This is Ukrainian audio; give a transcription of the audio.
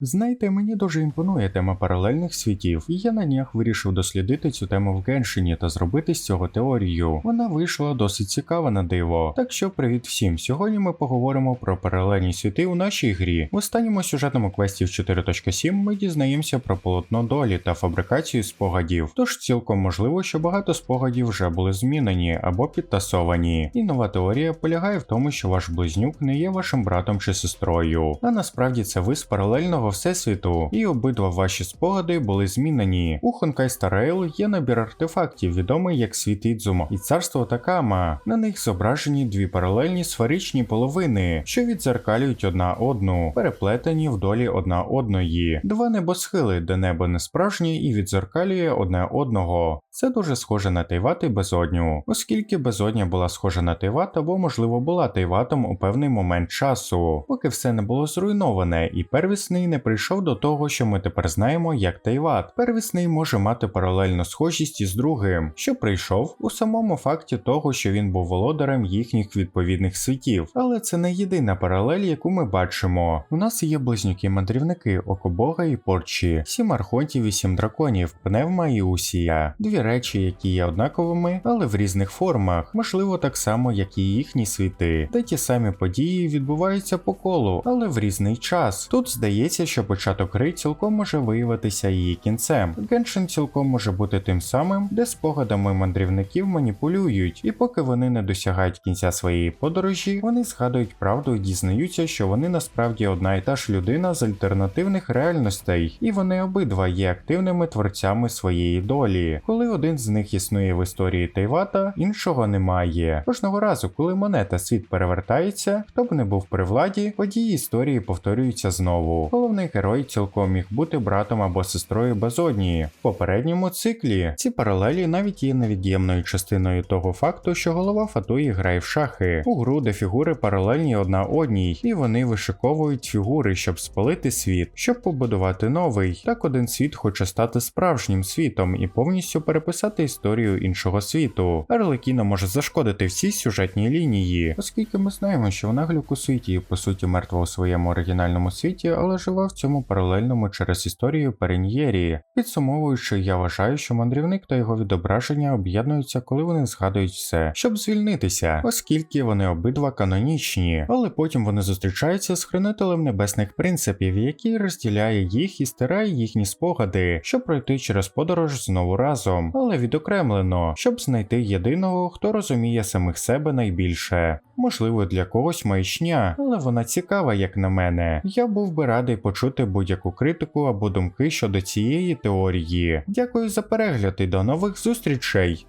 Знаєте, мені дуже імпонує тема паралельних світів, і я на днях вирішив дослідити цю тему в Геншині та зробити з цього теорію. Вона вийшла досить цікава на диво. Так що привіт всім. Сьогодні ми поговоримо про паралельні світи у нашій грі. В останньому сюжетному квесті в 4.7 ми дізнаємося про полотно долі та фабрикацію спогадів. Тож цілком можливо, що багато спогадів вже були змінені або підтасовані. І нова теорія полягає в тому, що ваш близнюк не є вашим братом чи сестрою, а насправді це ви з паралельного всесвіту, і обидва ваші спогади були змінені. У Хонкай Star є набір артефактів, відомий як світ Ідзумо і царство Такама. На них зображені дві паралельні сферичні половини, що відзеркалюють одна одну, переплетені в долі одна одної, два небосхили, де небо не справжнє і відзеркалює одне одного. Це дуже схоже на Тайват і безодню, оскільки безодня була схожа на Тайват або, можливо, була Тайватом у певний момент часу, поки все не було зруйноване, і первісний не прийшов до того, що ми тепер знаємо як Тайват. Первісний може мати паралельну схожість із другим, що прийшов у самому факті того, що він був володарем їхніх відповідних світів. Але це не єдина паралель, яку ми бачимо. У нас є близнюки-мандрівники Окобога і Порчі, сім архонтів і сім драконів, Пневма і Усія. Дві речі, які є однаковими, але в різних формах, можливо, так само, як і їхні світи, де ті самі події відбуваються по колу, але в різний час. Тут здається, що початок гри цілком може виявитися її кінцем. Геншин цілком може бути тим самим, де спогадами мандрівників маніпулюють, і поки вони не досягають кінця своєї подорожі, вони згадують правду і дізнаються, що вони насправді одна і та ж людина з альтернативних реальностей, і вони обидва є активними творцями своєї долі. Коли один з них існує в історії Тайвата, іншого немає. Кожного разу, коли монета світ перевертається, хто б не був при владі, події історії повторюються знову. Головний герой цілком міг бути братом або сестрою безодні. В попередньому циклі ці паралелі навіть є невід'ємною частиною того факту, що голова Фатуї грає в шахи у гру, де фігури паралельні одна одній, і вони вишиковують фігури, щоб спалити світ, щоб побудувати новий. Так один світ хоче стати справжнім світом і повністю переписати історію іншого світу. Арлекіна може зашкодити всій сюжетній лінії, оскільки ми знаємо, що вона глюкосуїть і по суті мертва у своєму оригінальному світі, але жива в цьому паралельному через історію Переньєрі. Підсумовуючи, я вважаю, що мандрівник та його відображення об'єднуються, коли вони згадують все, щоб звільнитися, оскільки вони обидва канонічні, але потім вони зустрічаються з хранителем небесних принципів, який розділяє їх і стирає їхні спогади, щоб пройти через подорож знову разом, але відокремлено, щоб знайти єдиного, хто розуміє самих себе найбільше. Можливо, для когось маячня, але вона цікава, як на мене. Я був би радий почути будь-яку критику або думки щодо цієї теорії. Дякую за перегляд і до нових зустрічей!